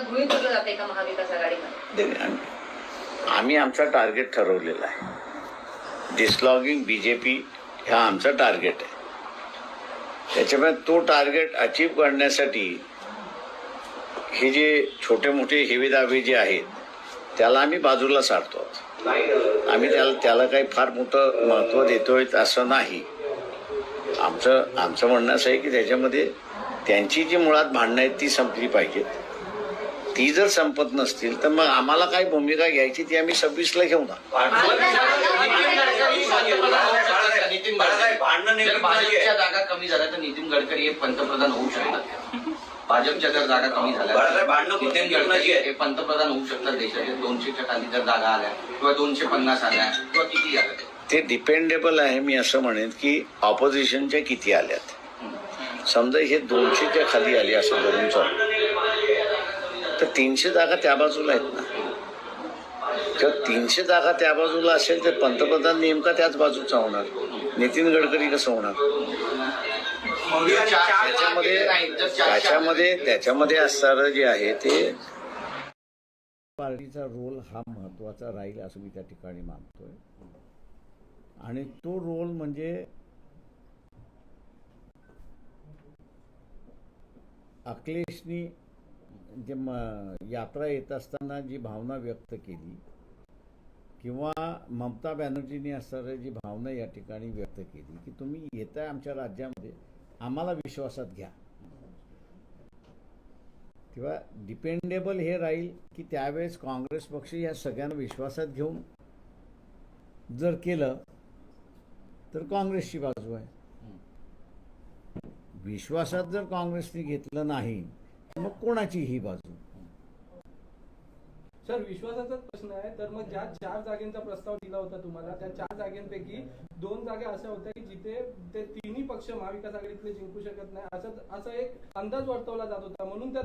गृहीत धरलं जाते का महाविकास आघाडीमध्ये? नाही, आम्ही- आमचा टार्गेट ठरवलेला आहे. डिसलॉगिंग बी जे पी हा आमचा टार्गेट आहे. त्याच्यामुळे तो टार्गेट अचीव करण्यासाठी हे जे छोटे मोठे हेवेदावे जे आहेत त्याला आम्ही बाजूला सारतो. आहोत. आम्ही त्याला त्याला काही फार मोठं महत्त्व देतोय असं नाही. आमचं आमचं म्हणणं असं आहे की त्याच्यामध्ये त्यांची जी मुळात भांडणं आहेत ती संपली पाहिजेत. ती जर संपत नसतील तर मग आम्हाला काय भूमिका घ्यायची ती आम्ही सव्वीसला घेऊ ना. भाजपच्या जागा कमी झाल्या तर नितीन गडकरी हे पंतप्रधान होऊ शकतात. भाजपच्या जर जागा कमी भांडणं झाल्या कोणत्या नितीन गडकरी. हे पंतप्रधान होऊ शकतात देशाचे. दोनशेच्या खाली जर जागा आल्या किंवा दोनशे पन्नास आल्या किंवा किती आल्या ते डिपेंडेबल आहे मी असं म्हणेन की ऑपोजिशनच्या किती आल्यात. समजा हे दोनशेच्या खाली आली असं धरून चालू. तर तीनशे जागा त्या बाजूला आहेत ना. तर तीनशे जागा त्या बाजूला असेल तर पंतप्रधान नेमका त्याच बाजूचा होणार. नितीन गडकरी कसं होणार? त्याच्यामध्ये त्याच्यामध्ये त्याच्यामध्ये असणारं जे आहे ते पार्टीचा रोल हा महत्त्वाचा राहील असं मी त्या ठिकाणी मानतोय. आणि तो रोल म्हणजे अखिलेशनी जे म यात्रा येत असताना जी भावना व्यक्त केली किंवा ममता बॅनर्जींनी असणारी जी भावना या ठिकाणी व्यक्त केली की तुम्ही येताय आमच्या राज्यामध्ये आम्हाला विश्वासात घ्या. किंवा डिपेंडेबल हे राहील की त्यावेळेस काँग्रेस पक्ष या सगळ्यांना विश्वासात घेऊन जर केलं तर काँग्रेसची बाजू आहे. विश्वासात जर काँग्रेसने घेतलं नाही मग कोणाची ही बाजू? सर विश्वासाचाच प्रश्न आहे. तर मग ज्या चार जागेंचा प्रस्ताव दिला होता तुम्हाला त्या चार जागेंपैकी दोन जागा अशा होत्या की जिथे ते तिन्ही पक्ष महाविकास आघाडीतले जिंकू शकत नाही. असं असं एक अंदाज वर्तवला जात होता. म्हणून त्या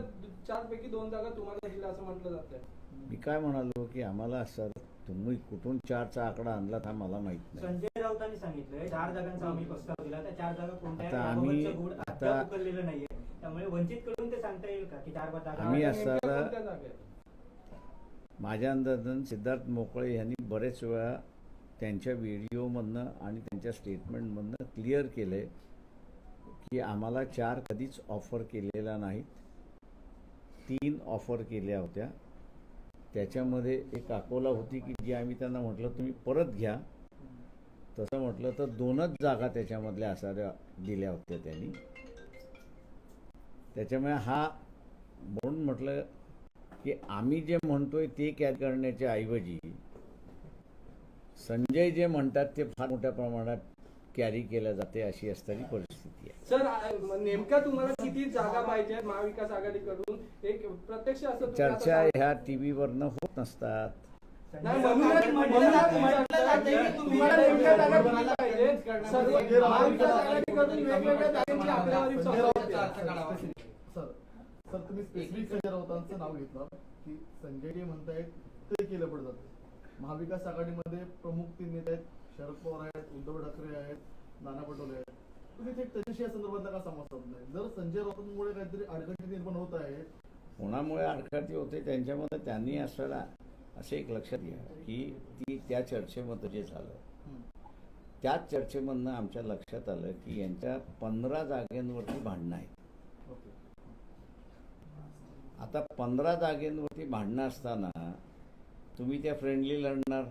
चार पैकी दोन जागा तुम्हाला दिल्या असं म्हटलं जात आहे. मी काय म्हणालो की आम्हाला सर तुम्ही कुठून चारचा आकडा आणला हा मला माहीत नाही. राऊतांनी सांगितलंय चार जागांचा आम्ही प्रस्ताव दिला त्या चार जागा आता आम्ही- गुड आता- उकललेलं नाहीये. त्यामुळे वंचित कडून ते सांगता येईल का की चार जागा आम्ही त्या असं- नेमक्या सर- कोणत्या जागा आहेत? माझ्या अंदाजानं सिद्धार्थ मोकळे यांनी बरेच वेळा त्यांच्या व्हिडिओमधनं आणि त्यांच्या स्टेटमेंटमधनं क्लिअर केलं आहे की आम्हाला चार कधीच ऑफर केलेल्या नाहीत तीन ऑफर केल्या होत्या. त्याच्यामध्ये एक अकोला होती की जी आम्ही त्यांना म्हटलं तुम्ही परत घ्या. तसं म्हटलं तर दोनच जागा त्याच्यामधल्या असाऱ्या दिल्या होत्या त्यांनी. त्याच्यामुळे हा म्हणून म्हटलं की आम्ही जे म्हणतोय ते कॅच करण्याच्या ऐवजी संजय जे म्हणतात ते फार मोठ्या प्रमाणात कॅरी केल्या जाते अशी असणारी परिस्थिती आहे. सर नेमक्या तुम्हाला किती जागा पाहिजेत महाविकास आघाडीकडून? एक प्रत्यक्ष असं चर्चा ह्या टी व्हीवरनं होत नसतात. नाही, म्हणूनच- म्हटलं की जागा? सर्व महाविकास आघाडीकडून वेगवेगळ्या जागांची आकडेवारी समोर येते. सर सर तुम्ही स्पेसिफिक संजय राऊतांचं नाव घेतलं की संजय जे म्हणतायत ते केलं पडत जातं महाविकास आघाडीमध्ये प्रमुख तीन नेते आहेत. शरद पवार आहेत उद्धव ठाकरे आहेत नाना पटोले आहेत. तुम्ही ते त्याच्याशी या संदर्भातला का संवाद साधलाय? जर संजय राऊतांमुळे काहीतरी अडचणी निर्माण होत आहे कोणामुळे अडखळती होते त्यांच्यामध्ये त्यांनी असलेला असं एक लक्षात घ्या की ती त्या चर्चेमध्ये जे झालं त्याच चर्चेमधनं आमच्या लक्षात आलं की यांच्या पंधरा जागेंवरती भांडणं आहेत. आता पंधरा जागेंवरती भांडणं असताना तुम्ही त्या फ्रेंडली लढणार.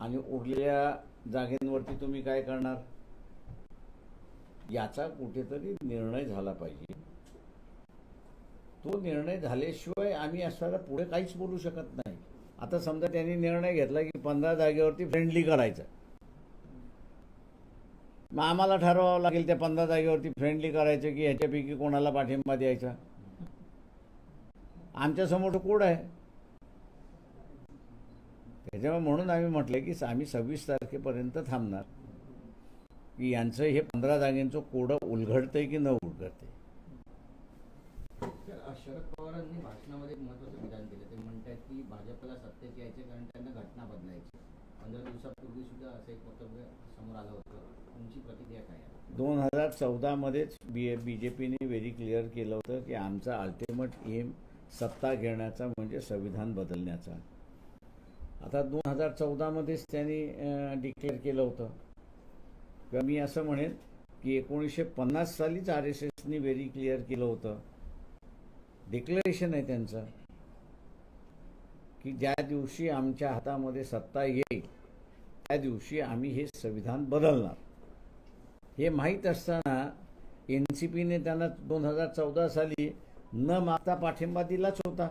आणि उरलेल्या जागेंवरती तुम्ही काय करणार? याचा कुठेतरी निर्णय झाला पाहिजे. तो निर्णय झाल्याशिवाय आम्ही असताना पुढे काहीच बोलू शकत नाही. आता समजा त्यांनी निर्णय घेतला की पंधरा जागेवरती फ्रेंडली करायचं. मग आम्हाला ठरवावं लागेल त्या पंधरा जागेवरती फ्रेंडली करायचं की ह्याच्यापैकी कोणाला पाठिंबा द्यायचा. आमच्यासमोर कोड आहे? त्याच्यामुळे म्हणून आम्ही म्हटलं की आम्ही सव्वीस तारखेपर्यंत थांबणार. की यांचं हे पंधरा जागेंचं कोडं उलगडतंय की न उलगडतंय शरद पवारांनी भाषणामध्ये एक महत्वाचं विधान केलं. ते म्हणतात की भाजपला सत्तेत यायचे कारण त्यांना घटना बदलायची. पंधरा दिवसापूर्वी सुद्धा असं एक वक्तव्य समोर आलं होतं. तुमची प्रतिक्रिया काय आहे? दोन हजार चौदामध्येच बी बी जे पीने व्हेरी क्लिअर केलं होतं की आमचा अल्टिमेट एम सत्ता घेण्याचा म्हणजे संविधान बदलण्याचा. आता दोन हजार चौदामध्येच त्यांनी डिक्लेअर केलं होतं. किंवा मी असं म्हणेन की एकोणीसशे पन्नास सालीच आर एस एसनी व्हेरी क्लिअर केलं होतं. डिक्लेरेशन आहे त्यांचं. की ज्या दिवशी आमच्या हातामध्ये सत्ता येईल त्या दिवशी आम्ही हे संविधान बदलणार. हे माहीत असताना एन सी पीने त्यांना दोन हजार चौदा साली न मागता पाठिंबा दिलाच होता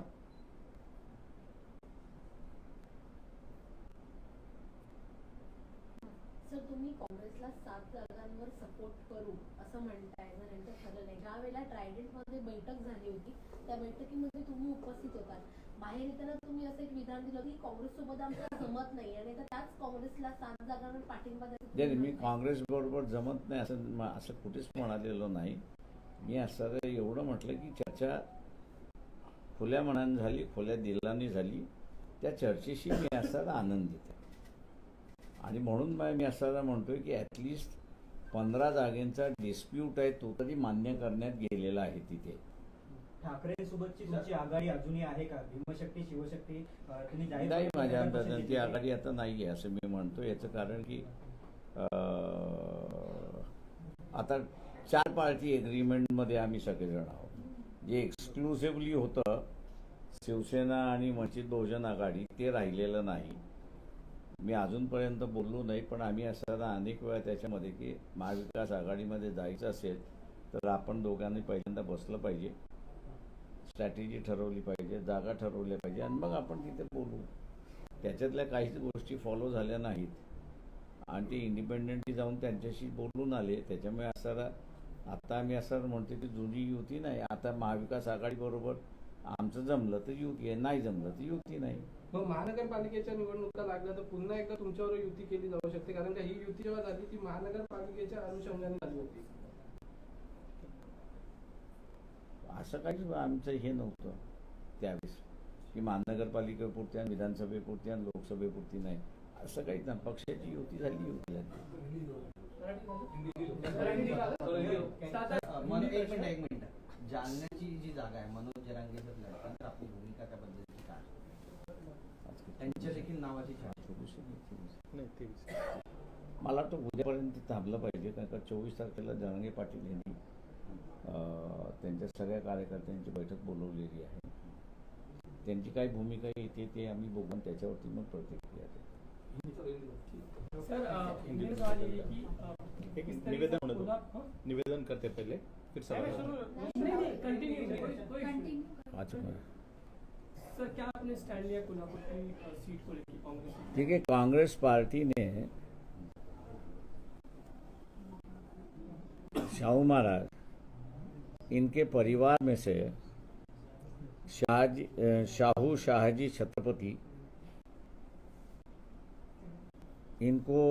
सर तुम्ही काँग्रेसला सात जागांवर सपोर्ट करू असं म्हणताय जर यांचं ठरलं नाही ज्या वेळेला ट्रायडेंटमध्ये बैठक झाली होती त्या बैठकीमध्ये तुम्ही उपस्थित होतात बाहेर येताना तुम्ही असं एक विधान दिलं की काँग्रेस सोबत आमचं जमत नाही. आणि तर त्याच काँग्रेसला सात जागांवर पाठिंबा द्यायचा मी काँग्रेस बरोबर जमत नाही असं असं कुठेच म्हणालेलो नाही. मी असं एवढं म्हटलं की चर्चा खुल्या मनाने झाली खुल्या दिलाने झाली त्या चर्चेशी मी असताना आनंदित आहे. आणि म्हणून मग मी असताना म्हणतोय की ॲटलिस्ट पंधरा जागेंचा डिस्प्यूट आहे तो तरी मान्य करण्यात गेलेला आहे तिथे. ठाकरे सोबतची तुमची आघाडी अजूनही आहे का? भीमशक्ती शिवशक्ती तुम्ही जाहीर नाही माझ्या अंदाजाने ती. आघाडी आता नाही आहे असं मी म्हणतो याचं कारण की आता चार पार्टी एग्रीमेंटमध्ये आम्ही सगळेजण आहोत. जे एक्सक्लुसिव्हली होतं शिवसेना आणि वंचित बहुजन आघाडी ते राहिलेलं नाही. मी अजूनपर्यंत बोललो नाही पण आम्ही असताना अनेक वेळा त्याच्यामध्ये की महाविकास आघाडीमध्ये जायचं असेल तर आपण दोघांनी पहिल्यांदा बसलं पाहिजे. स्ट्रॅटेजी ठरवली पाहिजे जागा ठरवल्या पाहिजे आणि मग आपण तिथे बोलू. त्याच्यातल्या काहीच गोष्टी फॉलो झाल्या नाहीत. आणि ते इंडिपेंडेंटली जाऊन त्यांच्याशी बोलून आले. त्याच्यामुळे असताना आता आम्ही असं म्हणतो की जुनी युती नाही. आता महाविकास आघाडीबरोबर आमचं जमलं तर युती आहे. नाही जमलं तर युती नाही. मग महानगरपालिकेच्या निवडणुका लागल्या तर पुन्हा एकदा तुमच्यावर युती केली जाऊ शकते. कारण का ही युती जेव्हा झाली ती महानगरपालिकेच्या अनुषंगाने झाली होती. असं काही आमचं हे नव्हतं त्यावेळेस. की महानगरपालिकेपुरती आणि विधानसभेपुरती आणि लोकसभेपुरती नाही. असं काही नाही. पक्षाची युती झाली मिनिट जालन्याची जी जागा आहे मनोज जरांगे जर लढतात तर आपली भूमिका त्याबद्दलची काय? त्यांच्या देखील नावाची मला वाटतं उद्यापर्यंत ते थांबलं पाहिजे कारण का चोवीस तारखेला जरांगे पाटील यांनी त्यांच्या सगळ्या कार्यकर्त्यांची बैठक बोलवलेली आहे. त्यांची काय भूमिका येते ते आम्ही बघून त्याच्यावरती मग प्रतिक्रिया है निवेदन? निवेदन करते पहले फिर? ठीक है कांग्रेस पार्टी ने शाहू महाराज इनके परिवार में से शाहजी शाहू शाहजी छत्रपति, इनको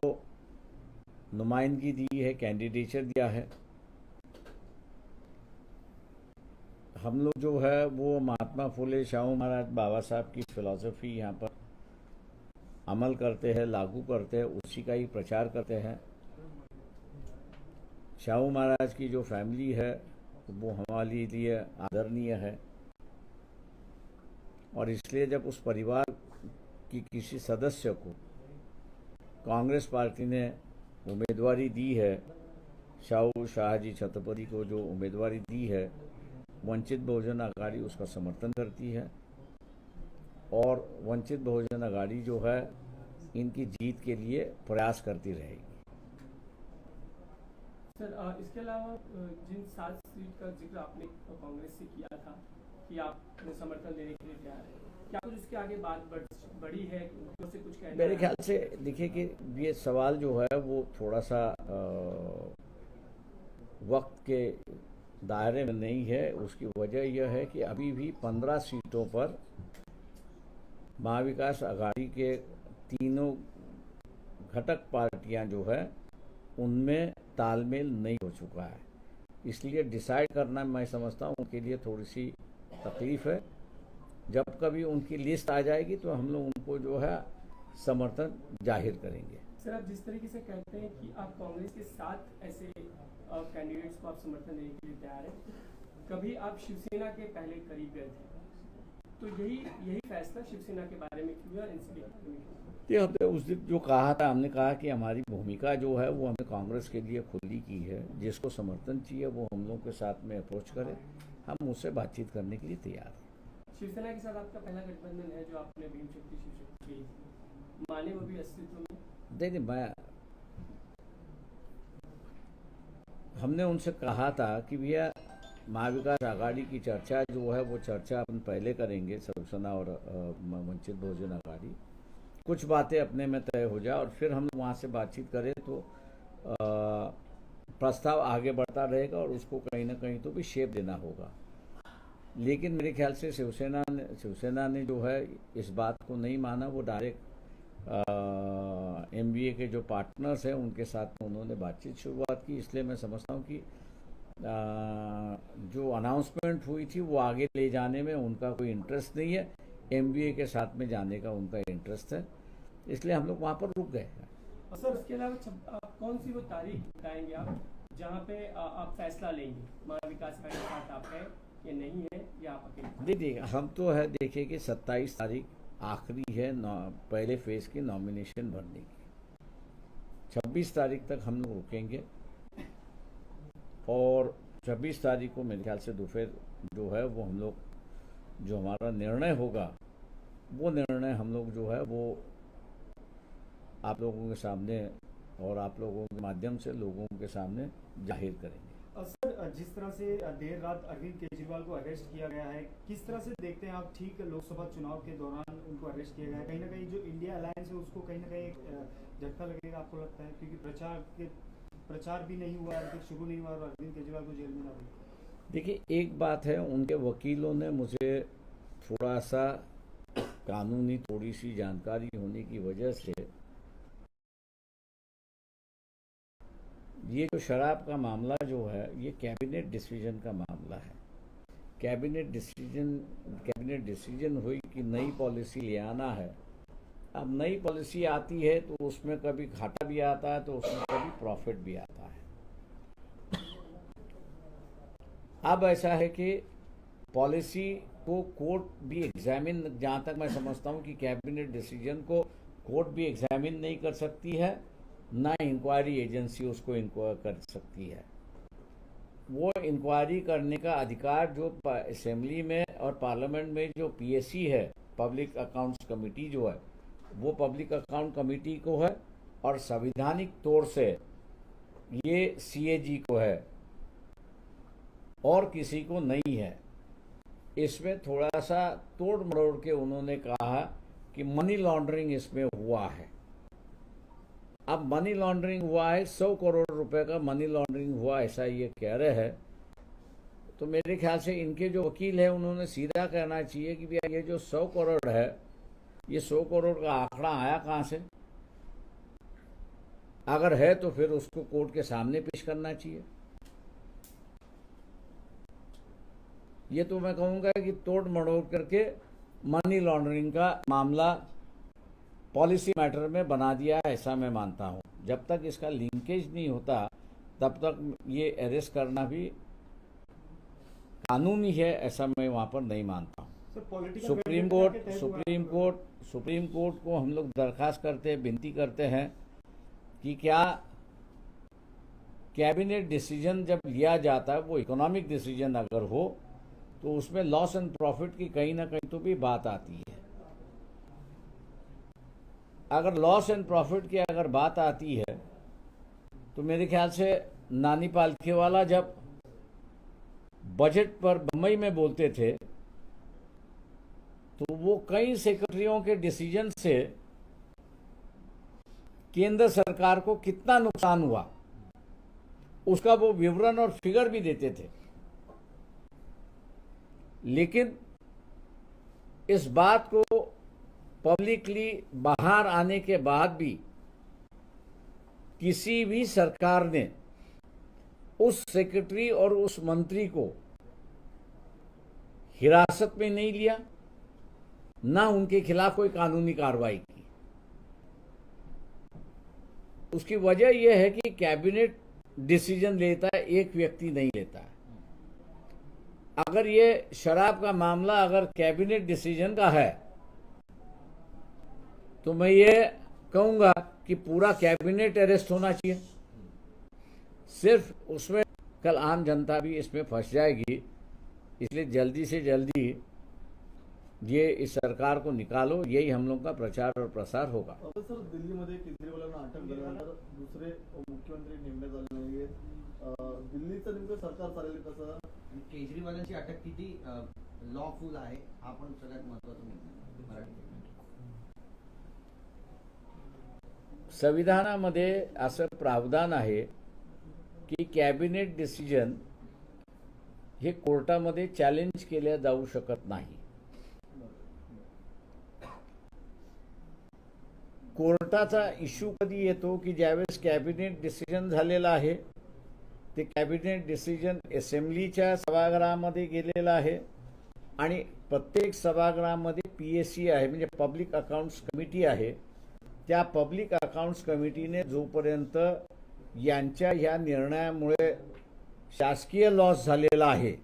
नुमाइंदगी दी है कैंडिडेचर दिया है। हम लोग जो है, वो महात्मा फुले, शाहू महाराज बाबा साहब की फिलॉसफी यहाँ पर अमल करते हैं, लागू करते हैं, उसी का ही प्रचार करते हैं। शाहू महाराज की जो फैमिली है वो हमारे लिए आदरणीय है। और इसलिए जब उस परिवार की किसी सदस्य को कांग्रेस पार्टी ने उम्मीदवारी दी है, शाहू शाहजी छत्रपति को जो उम्मीदवारी दी है, वंचित बहुजन अघाड़ी उसका समर्थन करती है। और वंचित बहुजन अघाड़ी जो है, इनकी जीत के लिए प्रयास करती रहेगी। सर अ, इसके अलावा जिन सात सीट का ज़िक्र आपने कांग्रेस से किया था कि आप समर्थन देने के लिए तैयार हैं क्या कुछ उसके आगे बात बढ़ी है? उनको से कुछ कहना मेरे ख्याल से देखिए कि ये सवाल जो है वो थोड़ा सा अ, वक्त के दायरे में नहीं है। उसकी वजह यह है कि अभी भी पंद्रह सीटों पर महाविकास आघाड़ी के तीनों घटक पार्टियाँ जो है उनमें तालमेल नहीं हो चुका है। इसलिए डिसाइड करना मैं समझता हूँ, उनके लिए थोड़ी सी तकलीफ़ है। जब कभी उनकी लिस्ट आ जाएगी तो हम लोग उनको जो है समर्थन ज़ाहिर करेंगे। सर, आप जिस तरीके से कहते हैं कि आप कांग्रेस के साथ ऐसे कैंडिडेट्स को आप समर्थन देने के लिए तैयार हैं, कभी आप शिवसेना के पहले करीब गए थे? तो यही यही फैसला शिवसेना के बारे में क्यों एनसीपी हमने उस दिन जो कहा था हमने कहा कि हमारी भूमिका जो है वो हमने कांग्रेस के लिए खुली की है। जिसको समर्थन चाहिए वो हम लोग के साथ में अप्रोच करे। हम उससे बातचीत करने के लिए तैयार हैं। शिवसेना के साथ आपका पहला गठबंधन है जो आपने भीम शक्ति शिव शक्ति माने वो भी अस्तित्व में? देखिए मैं हमने उनसे कहा था कि भैया महाविकास आघाड़ी की चर्चा जो है, वो चर्चा अपन पहले करेंगे, शिवसेना और वंचित बहुजन आघाड़ी। कुछ बातें अपने में तय हो जाए और फिर हम वहाँ से बातचीत करें तो प्रस्ताव आगे बढ़ता रहेगा और उसको कहीं ना कहीं तो भी शेप देना होगा। लेकिन मेरे ख्याल से शिवसेना ने शिवसेना ने जो है, इस बात को नहीं माना। वो डायरेक्ट एमबीए के जो पार्टनर्स हैं, उनके साथ उन्होंने बातचीत शुरुआत की। इसलिए मैं समझता हूँ कि जो अनाउंसमेंट हुई थी वो आगे ले जाने में उनका कोई इंटरेस्ट नहीं है। एमबीए के साथ में जाने का उनका इंटरेस्ट है। इसलिए हम लोग वहाँ पर रुक गए हैं। सर उसके अलावा कौन सी वो तारीख बताएँगे आप जहाँ पे आ, आप फैसला लेंगे? के साथ आप है या नहीं है या आप अकेले देखिए हम तो है देखिए कि 27 तारीख आखिरी है पहले फ़ेज़ की नॉमिनेशन भरने की। 26 तारीख तक हम लोग रुकेंगे। और 26 तारीख को मेरे ख्याल से दोपहर जो है वो हम लोग जो हमारा निर्णय होगा, वो निर्णय हम लोग जो है वो आप लोगों के सामने और आप लोगों के माध्यम से लोगों के सामने ज़ाहिर करेंगे। सर, जिस तरह से देर रात अरविंद केजरीवाल को अरेस्ट किया गया है, किस तरह से देखते हैं आप ठीक लोकसभा चुनाव के दौरान उनको अरेस्ट किया गया है? कहीं ना कहीं जो इंडिया अलायंस है, उसको कहीं ना कहीं झटका लगेगा आपको लगता है? क्योंकि प्रचार के प्रचार भी नहीं हुआ अभी शुरू नहीं हुआ और अरविंद केजरीवाल को जेल में ना देखिए, एक बात है, उनके वकीलों ने मुझे थोड़ा सा कानूनी थोड़ी सी जानकारी होने की वजह से ये जो शराब का मामला जो है, ये कैबिनेट डिसीज़न का मामला है। कैबिनेट डिसीज़न कैबिनेट डिसीज़न हुई कि नई पॉलिसी ले आना है अब नई पॉलिसी आती है तो उसमें कभी घाटा भी आता है तो उसमें कभी प्रॉफिट भी आता है। अब ऐसा है कि पॉलिसी को कोर्ट भी एग्जामिन, जहाँ तक मैं समझता हूँ कि कैबिनेट डिसीज़न को कोर्ट भी एग्जामिन नहीं कर सकती है, ना इंक्वायरी एजेंसी उसको इंक्वायर कर सकती है। वो इंक्वायरी करने का अधिकार जो असेंबली में और पार्लियामेंट में जो पीएससी है, पब्लिक अकाउंट्स कमेटी जो है वो पब्लिक अकाउंट कमेटी को है और संविधानिक तौर से ये सीएजी को है और किसी को नहीं है। इसमें थोड़ा सा तोड़ मरोड़ के उन्होंने कहा कि मनी लॉन्ड्रिंग इसमें हुआ है। अब मनी लॉन्ड्रिंग हुआ है, सौ करोड़ रुपए का मनी लॉन्ड्रिंग हुआ, ऐसा ये कह रहे हैं। तो मेरे ख्याल से इनके जो वकील है, उन्होंने सीधा कहना चाहिए कि भैया ये जो सौ करोड़ है ये सौ करोड़ का आंकड़ा आया कहाँ से? अगर है तो फिर उसको कोर्ट के सामने पेश करना चाहिए। ये तो मैं कहूँगा कि तोड़ मड़ोड़ करके मनी लॉन्ड्रिंग का मामला पॉलिसी मैटर में बना दिया ऐसा मैं मानता हूँ। जब तक इसका लिंकेज नहीं होता, तब तक ये अरेस्ट करना भी कानूनी है, ऐसा मैं वहाँ पर नहीं मानता हूँ। Supreme Court Supreme Court Supreme Court को हम लोग दरखास्त करते हैं विनती करते हैं कि क्या कैबिनेट डिसीज़न जब लिया जाता है वो इकोनॉमिक डिसीज़न अगर हो तो उसमें लॉस एंड प्रॉफिट की कहीं ना कहीं तो भी बात आती है। अगर लॉस एंड प्रॉफिट की अगर बात आती है तो मेरे ख्याल से नानी पालखे वाला जब बजट पर बम्बई में बोलते थे तो वो कई सेक्रेटरियों के डिसीज़न से केंद्र सरकार को कितना नुकसान हुआ, उसका वो विवरण और फिगर भी देते थे। लेकिन इस बात को पब्लिकली बाहर आने के बाद भी किसी भी सरकार ने उस सेक्रेटरी और उस मंत्री को हिरासत में नहीं लिया। ना उनके खिलाफ कोई कानूनी कार्रवाई की। उसकी वजह यह है कि कैबिनेट डिसीज़न लेता है, एक व्यक्ति नहीं लेता अगर ये शराब का मामला अगर कैबिनेट डिसीज़न का है तो मैं ये कहूँगा कि पूरा कैबिनेट अरेस्ट होना चाहिए। सिर्फ़ उसमें कल आम जनता भी इसमें फंस जाएगी, इसलिए जल्दी से जल्दी ये इस सरकार को निकालो यही हम लोग का प्रचार और प्रसार होगा। सर दिल्लीमध्ये केजरीवालांना अटक झाल्यानंतर दुसरे मुख्यमंत्री नेमण्यात आले नाहीये दिल्लीचं नेमकं सरकार चालेल कसं? केजरीवालांची अटक किती लॉफुल आहे हा पण सगळ्यात महत्त्वाचा मुद्दा. मराठी संविधानामध्ये असं प्रावधान आहे की कॅबिनेट डिसिजन हे कोर्टामध्ये चॅलेंज केल्या जाऊ शकत नाही. कोर्टाचा इश्यू कधी येतो की ज्यावेळेस कॅबिनेट डिसिजन झालेलं आहे ते कॅबिनेट डिसिजन असेंब्लीच्या सभागृहामध्ये गेलेलं आहे आणि प्रत्येक सभागृहामध्ये पी एस सी आहे म्हणजे पब्लिक अकाउंट्स कमिटी आहे. त्या पब्लिक अकाउंट्स कमिटीने जोपर्यंत यांच्या ह्या निर्णयामुळे शासकीय लॉस झालेला आहे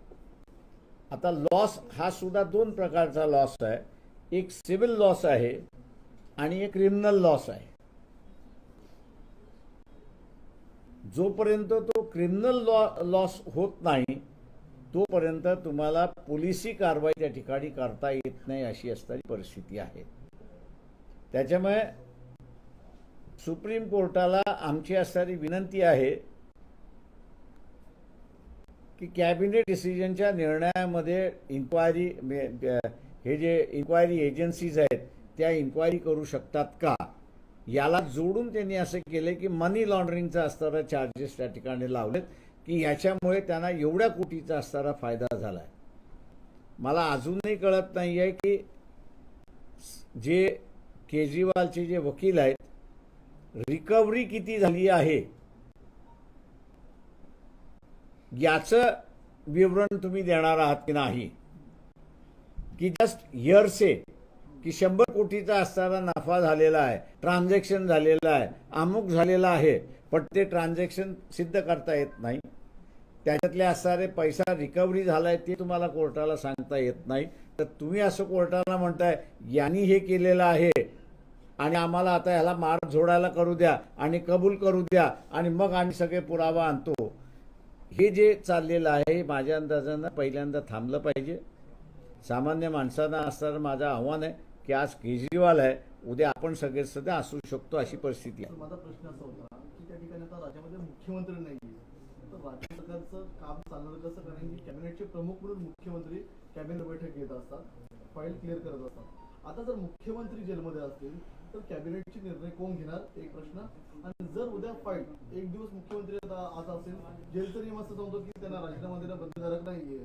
आता लॉस हा सुद्धा दोन प्रकारचा लॉस आहे. एक सिव्हिल लॉस आहे आणि एक क्रिमिनल लॉस आहे. जोपर्यंत तो क्रिमिनल लॉ लॉस होत नाही तोपर्यंत तुम्हाला पोलिसी कारवाई त्या ठिकाणी करता येत नाही अशी असणारी परिस्थिती आहे. त्याच्यामुळे सुप्रीम कोर्टाला आमची असणारी विनंती आहे की कॅबिनेट डिसिजनच्या निर्णयामध्ये इन्क्वायरी हे जे इन्क्वायरी एजन्सीज आहेत त्या इन्क्वायरी करू शकतात का? याला जोडून त्यांनी असं केलं की मनी लॉन्ड्रिंगचा असणारा चार्जेस त्या ठिकाणी लावलेत की याच्यामुळे त्यांना एवढ्या कोटीचा असणारा फायदा झाला आहे मला अजूनही कळत नाही आहे की जे केजरीवालचे जे वकील आहेत रिकव्हरी किती झाली आहे? याचं विवरण तुम्ही देणार आहात की नाही? की जस्ट इयर्से की शंभर कोटीचा असणारा नफा झालेला आहे ट्रान्झॅक्शन झालेलं आहे अमुक झालेला आहे पण ते ट्रान्झॅक्शन सिद्ध करता येत नाही. त्याच्यातले असणारे पैसा रिकव्हरी आहे ते तुम्हाला कोर्टाला सांगता येत नाही. तर तुम्ही असं कोर्टाला म्हणताय यांनी हे केलेलं आहे आणि आम्हाला आता ह्याला मार झोडायला करू द्या आणि कबूल करू द्या आणि मग आम्ही सगळे पुरावा आणतो. हे जे चाललेलं आहे हे माझ्या अंदाजानं पहिल्यांदा थांबलं पाहिजे. सामान्य माणसांना असणारं माझं आव्हान आहे की आज केजरीवाल आहे उद्या आपण सगळे सध्या असू शकतो अशी परिस्थिती आहे. माझा प्रश्न असा होता की त्या ठिकाणी आता राज्यामध्ये मुख्यमंत्री नाही तर राज्य सरकारचं काम चालणार कसं? कारण की कॅबिनेटचे प्रमुख म्हणून मुख्यमंत्री कॅबिनेट बैठक घेत असतात फाईल क्लिअर करत असतात. आता जर मुख्यमंत्री जेलमध्ये असतील तर कॅबिनेटचे निर्णय कोण घेणार? एक प्रश्न. आणि जर उद्या फाईल एक दिवस मुख्यमंत्री आता आज असेल जेलचं नियम असं सांगतो की त्यांना राजीनामा देणं बंधनकारक नाहीये.